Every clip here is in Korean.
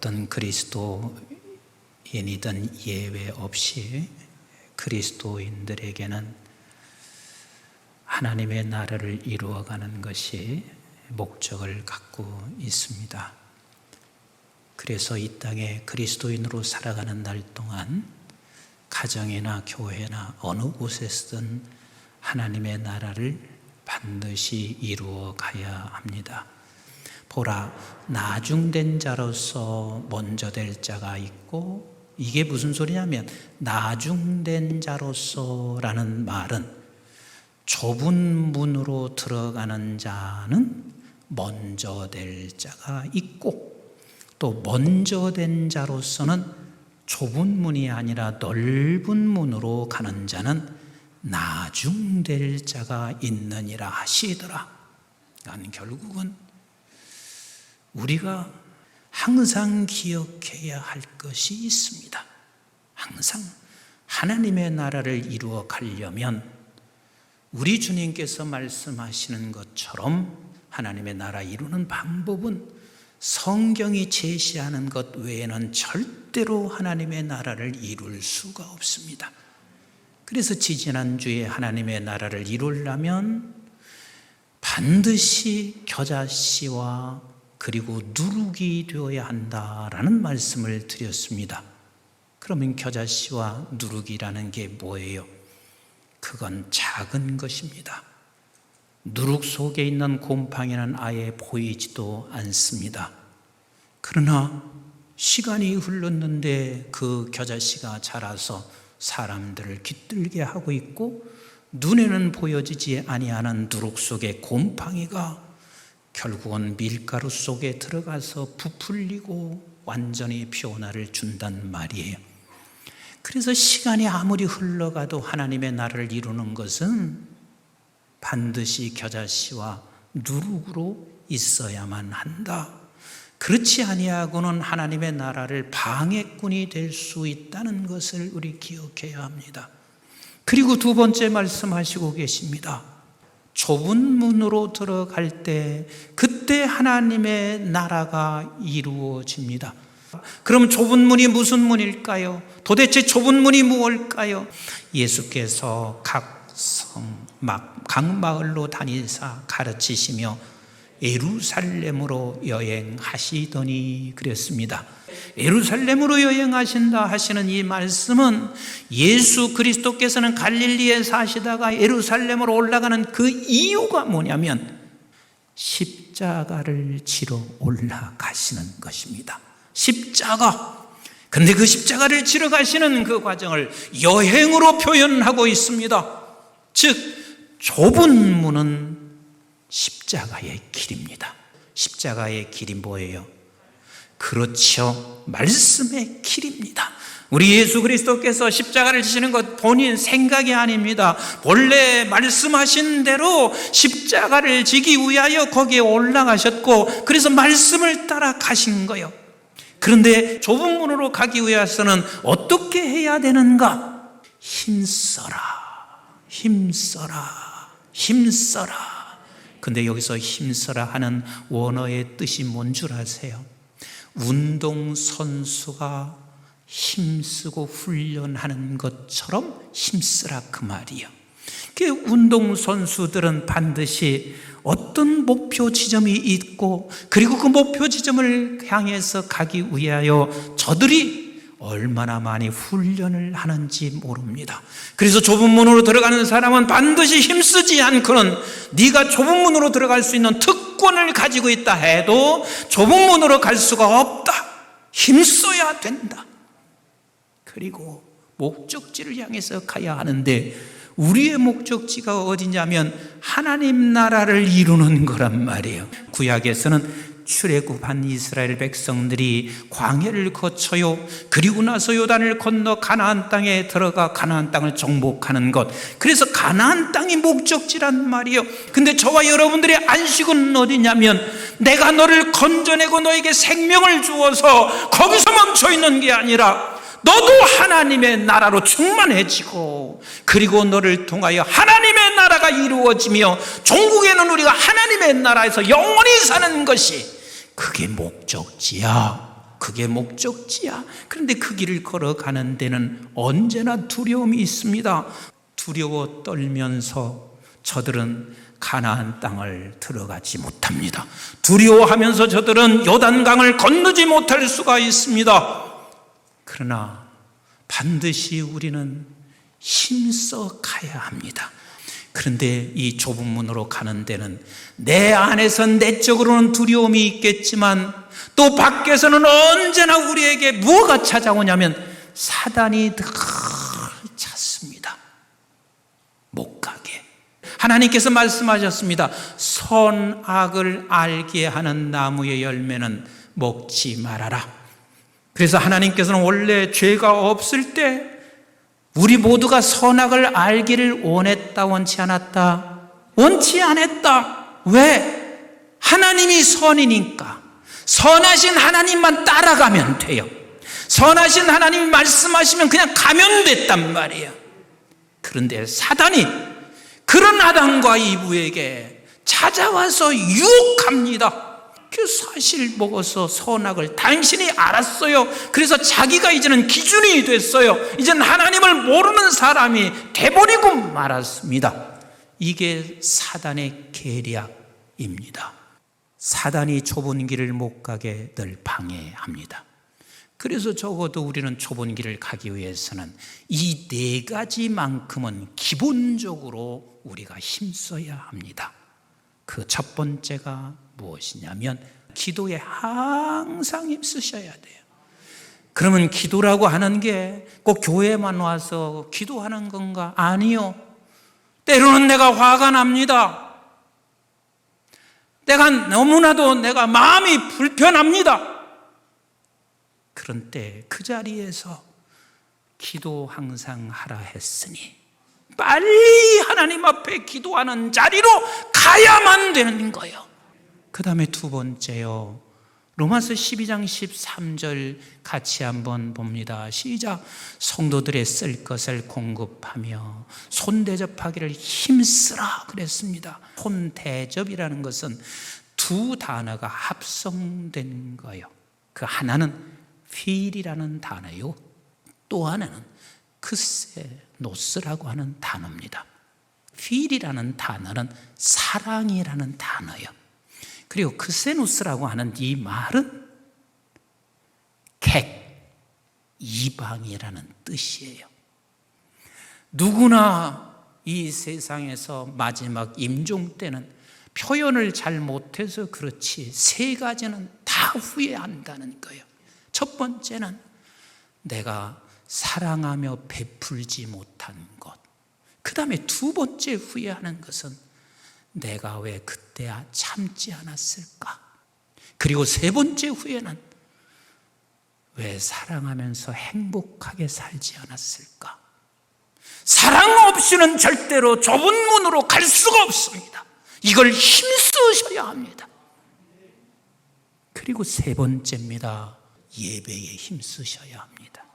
어떤 그리스도인이든 예외 없이 그리스도인들에게는 하나님의 나라를 이루어가는 것이 목적을 갖고 있습니다. 그래서 이 땅에 그리스도인으로 살아가는 날 동안 가정이나 교회나 어느 곳에서든 하나님의 나라를 반드시 이루어 가야 합니다. 보라, 나중된 자로서 먼저 될 자가 있고, 이게 무슨 소리냐면, 나중된 자로서라는 말은 좁은 문으로 들어가는 자는 먼저 될 자가 있고, 또 먼저 된 자로서는 좁은 문이 아니라 넓은 문으로 가는 자는 나중될 자가 있느니라 하시더라. 난 결국은 우리가 항상 기억해야 할 것이 있습니다. 항상 하나님의 나라를 이루어 가려면 우리 주님께서 말씀하시는 것처럼 하나님의 나라 이루는 방법은 성경이 제시하는 것 외에는 절대로 하나님의 나라를 이룰 수가 없습니다. 그래서 지지난주에 하나님의 나라를 이루려면 반드시 겨자씨와 그리고 누룩이 되어야 한다라는 말씀을 드렸습니다. 그러면 겨자씨와 누룩이라는 게 뭐예요? 그건 작은 것입니다. 누룩 속에 있는 곰팡이는 아예 보이지도 않습니다. 그러나 시간이 흘렀는데 그 겨자씨가 자라서 사람들을 깃들게 하고 있고 눈에는 보여지지 아니하는 누룩 속에 곰팡이가 결국은 밀가루 속에 들어가서 부풀리고 완전히 변화를 준단 말이에요. 그래서 시간이 아무리 흘러가도 하나님의 나라를 이루는 것은 반드시 겨자씨와 누룩으로 있어야만 한다. 그렇지 아니하고는 하나님의 나라를 방해꾼이 될 수 있다는 것을 우리 기억해야 합니다. 그리고 두 번째 말씀하시고 계십니다. 좁은 문으로 들어갈 때 그때 하나님의 나라가 이루어집니다. 그럼 좁은 문이 무슨 문일까요? 도대체 좁은 문이 무엇일까요? 예수께서 각 성, 막, 각 마을로 다니사 가르치시며 예루살렘으로 여행하시더니 그랬습니다. 예루살렘으로 여행하신다 하시는 이 말씀은 예수 그리스도께서는 갈릴리에 사시다가 예루살렘으로 올라가는 그 이유가 뭐냐면 십자가를 지러 올라가시는 것입니다. 십자가. 근데 그 십자가를 지러 가시는 그 과정을 여행으로 표현하고 있습니다. 즉, 좁은 문은 십자가의 길입니다. 십자가의 길이 뭐예요? 그렇죠. 말씀의 길입니다. 우리 예수 그리스도께서 십자가를 지시는 것 본인 생각이 아닙니다. 원래 말씀하신 대로 십자가를 지기 위하여 거기에 올라가셨고, 그래서 말씀을 따라 가신 거예요. 그런데 좁은 문으로 가기 위해서는 어떻게 해야 되는가? 힘써라, 힘써라, 힘써라. 근데 여기서 힘써라 하는 원어의 뜻이 뭔 줄 아세요? 운동선수가 힘쓰고 훈련하는 것처럼 힘쓰라 그 말이요. 그 운동선수들은 반드시 어떤 목표 지점이 있고 그리고 그 목표 지점을 향해서 가기 위하여 저들이 얼마나 많이 훈련을 하는지 모릅니다. 그래서 좁은 문으로 들어가는 사람은 반드시 힘쓰지 않고는 네가 좁은 문으로 들어갈 수 있는 특권을 가지고 있다 해도 좁은 문으로 갈 수가 없다. 힘써야 된다. 그리고 목적지를 향해서 가야 하는데 우리의 목적지가 어디냐면 하나님 나라를 이루는 거란 말이에요. 구약에서는 출애굽한 이스라엘 백성들이 광야를 거쳐요. 그리고 나서 요단을 건너 가나안 땅에 들어가 가나안 땅을 정복하는 것. 그래서 가나안 땅이 목적지란 말이에요. 근데 저와 여러분들의 안식은 어디냐면 내가 너를 건져내고 너에게 생명을 주어서 거기서 멈춰 있는 게 아니라 너도 하나님의 나라로 충만해지고 그리고 너를 통하여 하나님의 나라가 이루어지며 종국에는 우리가 하나님의 나라에서 영원히 사는 것이 그게 목적지야. 그게 목적지야. 그런데 그 길을 걸어가는 데는 언제나 두려움이 있습니다. 두려워 떨면서 저들은 가나안 땅을 들어가지 못합니다. 두려워하면서 저들은 요단강을 건너지 못할 수가 있습니다. 그러나 반드시 우리는 힘써 가야 합니다. 그런데 이 좁은 문으로 가는 데는 내 안에서 내적으로는 두려움이 있겠지만 또 밖에서는 언제나 우리에게 무엇가 찾아오냐면 사단이 늘 찾습니다. 못 가게. 하나님께서 말씀하셨습니다. 선악을 알게 하는 나무의 열매는 먹지 말아라. 그래서 하나님께서는 원래 죄가 없을 때 우리 모두가 선악을 알기를 원했다, 원치 않았다? 원치 않았다. 왜? 하나님이 선이니까. 선하신 하나님만 따라가면 돼요. 선하신 하나님이 말씀하시면 그냥 가면 됐단 말이에요. 그런데 사단이 그런 아담과 이브에게 찾아와서 유혹합니다. 그 사실 먹어서 선악을 당신이 알았어요. 그래서 자기가 이제는 기준이 됐어요. 이제는 하나님을 모르는 사람이 돼버리고 말았습니다. 이게 사단의 계략입니다. 사단이 좁은 길을 못 가게 늘 방해합니다. 그래서 적어도 우리는 좁은 길을 가기 위해서는 이 네 가지만큼은 기본적으로 우리가 힘써야 합니다. 그 첫 번째가 무엇이냐면 기도에 항상 힘쓰셔야 돼요. 그러면 기도라고 하는 게 꼭 교회만 와서 기도하는 건가? 아니요. 때로는 내가 화가 납니다. 내가 너무나도 내가 마음이 불편합니다. 그런 때 그 자리에서 기도 항상 하라 했으니 빨리 하나님 앞에 기도하는 자리로 가야만 되는 거예요. 그 다음에 두 번째요. 로마서 12장 13절 같이 한번 봅니다. 시작. 성도들의 쓸 것을 공급하며 손대접하기를 힘쓰라 그랬습니다. 손대접이라는 것은 두 단어가 합성된 거예요. 그 하나는 필이라는 단어요. 또 하나는 크세노스라고 하는 단어입니다. 필이라는 단어는 사랑이라는 단어예요. 그리고 크세누스라고 하는 이 말은 객, 이방이라는 뜻이에요. 누구나 이 세상에서 마지막 임종 때는 표현을 잘 못해서 그렇지 세 가지는 다 후회한다는 거예요. 첫 번째는 내가 사랑하며 베풀지 못한 것. 그 다음에 두 번째 후회하는 것은 내가 왜 그때야 참지 않았을까? 그리고 세 번째 후회는 왜 사랑하면서 행복하게 살지 않았을까? 사랑 없이는 절대로 좁은 문으로 갈 수가 없습니다. 이걸 힘쓰셔야 합니다. 그리고 세 번째입니다. 예배에 힘쓰셔야 합니다.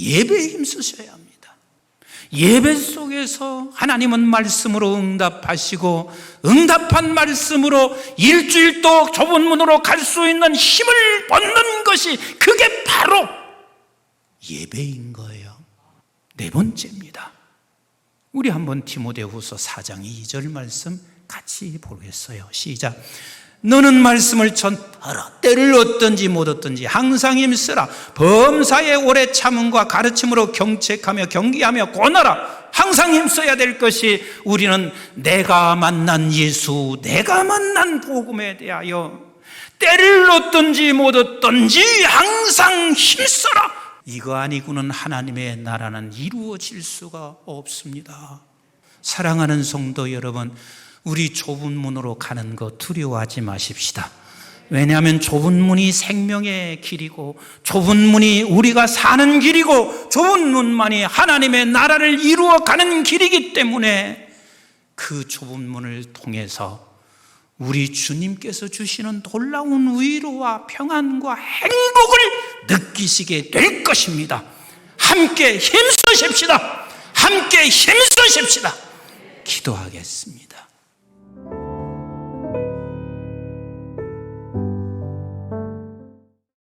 예배에 힘쓰셔야 합니다. 예배 속에서 하나님은 말씀으로 응답하시고 응답한 말씀으로 일주일 또 좁은 문으로 갈 수 있는 힘을 얻는 것이 그게 바로 예배인 거예요. 네 번째입니다. 우리 한번 디모데후서 4장 2절 말씀 같이 보겠어요. 시작. 너는 말씀을 전하라. 때를 얻든지 못 얻든지 항상 힘쓰라. 범사의 오래 참음과 가르침으로 경책하며 경기하며 권하라. 항상 힘써야 될 것이 우리는 내가 만난 예수, 내가 만난 복음에 대하여 때를 얻든지 못 얻든지 항상 힘써라. 이거 아니고는 하나님의 나라는 이루어질 수가 없습니다. 사랑하는 성도 여러분, 우리 좁은 문으로 가는 거 두려워하지 마십시다. 왜냐하면 좁은 문이 생명의 길이고 좁은 문이 우리가 사는 길이고 좁은 문만이 하나님의 나라를 이루어 가는 길이기 때문에 그 좁은 문을 통해서 우리 주님께서 주시는 놀라운 위로와 평안과 행복을 느끼시게 될 것입니다. 함께 힘쓰십시다. 함께 힘쓰십시다. 기도하겠습니다.